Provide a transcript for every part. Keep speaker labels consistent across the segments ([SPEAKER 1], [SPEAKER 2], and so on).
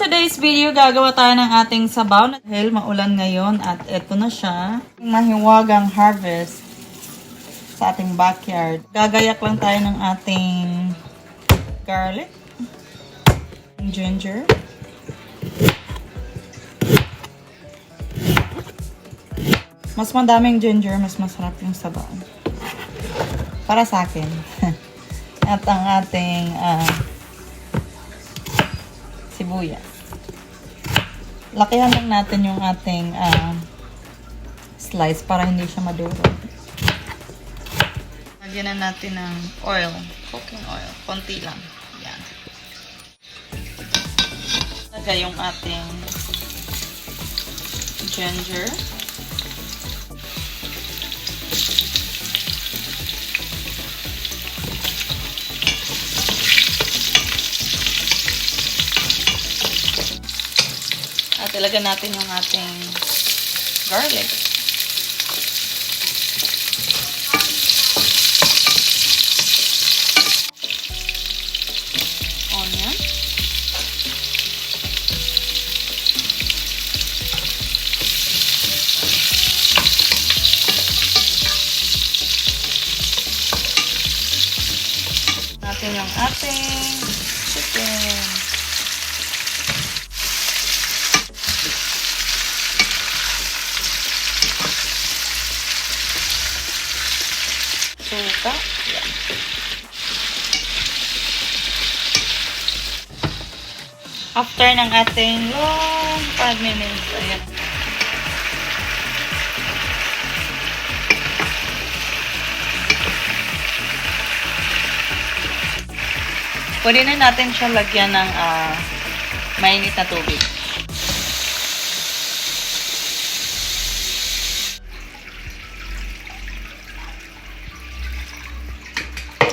[SPEAKER 1] today's video, gagawa tayo ng ating sabaw. Dahil maulan ngayon at eto na siya. Mahiwagang harvest sa ating backyard. Gagayak lang tayo ng ating garlic, ginger, mas madaming ginger, mas masarap yung sabaw. Para sa akin. At ang ating ah, sibuyas. Lakihan lang natin yung ating ah, slice para hindi siya maduro. Lagyan na natin ng oil. Cooking oil. Konti lang. Yan. Lagay yung ating ginger. At ilagay natin yung ating garlic. Onion. Natin yung ating chicken. Suka. Yan. After ng ating long 5 minutes, ayan. Pwede na natin siya lagyan ng ah, mainit na tubig.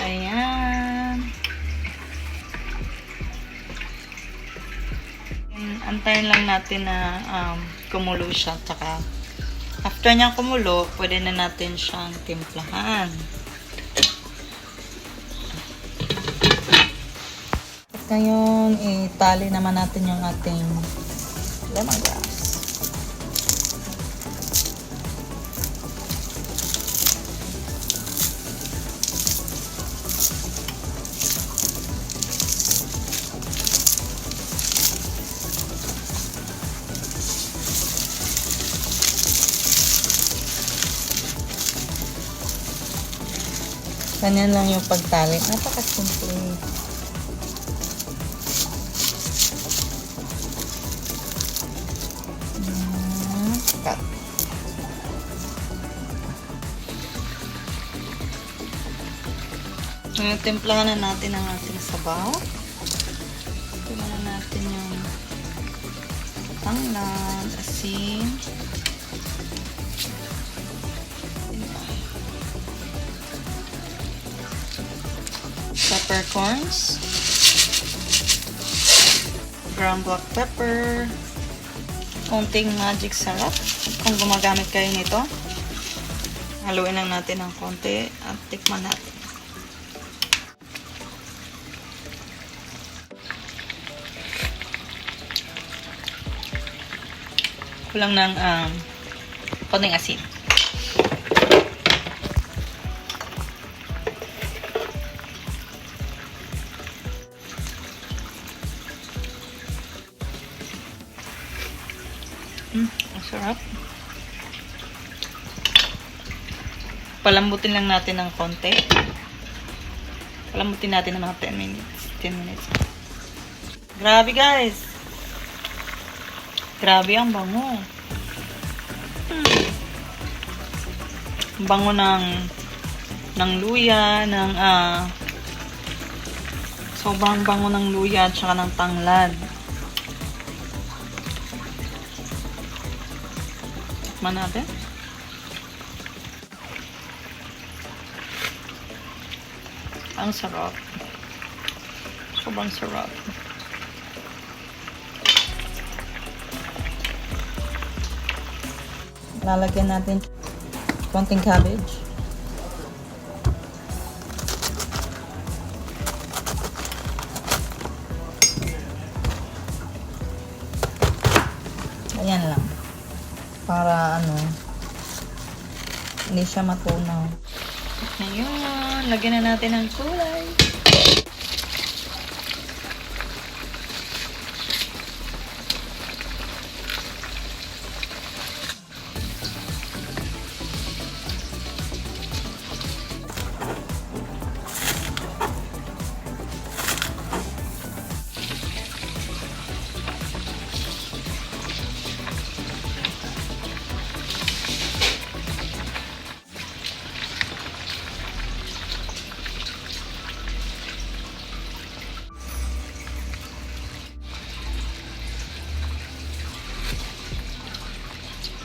[SPEAKER 1] Ayan. Ayan, Antayin lang natin na um, kumulo siya. Tsaka, after niyang kumulo, pwede na natin siyang timplahan. At ngayon, itali naman natin yung ating lemongrass. Ganyan lang yung pagtali. Napaka-simple. Mm, Cut. Ngayon, timplahan na natin ang ating sabaw. Timplahan na natin yung tanglad, asin, peppercorns, ground black pepper, konting magic sarap kung gumagamit kayo nito. Haluin lang natin ng konti at tikman natin. Kulang ng um, konting asin. Mm, ang sarap. Palambutin lang natin ng konti. Palambutin natin ng mga 10 minutes. 10 minutes. Grabe guys. Grabe ang bango. Hmm. Ang Bango ng ng luya, ng ah sobrang bango ng luya at saka ng tanglad. Tikman natin. Ang sarap. Sobrang sarap. Lalagyan natin konting cabbage. Hindi siya matunaw. Ngayon, lagyan na natin ng kulay.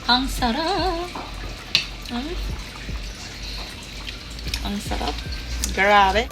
[SPEAKER 1] Ang sarap! Hmm? Ang sarap. Grabe.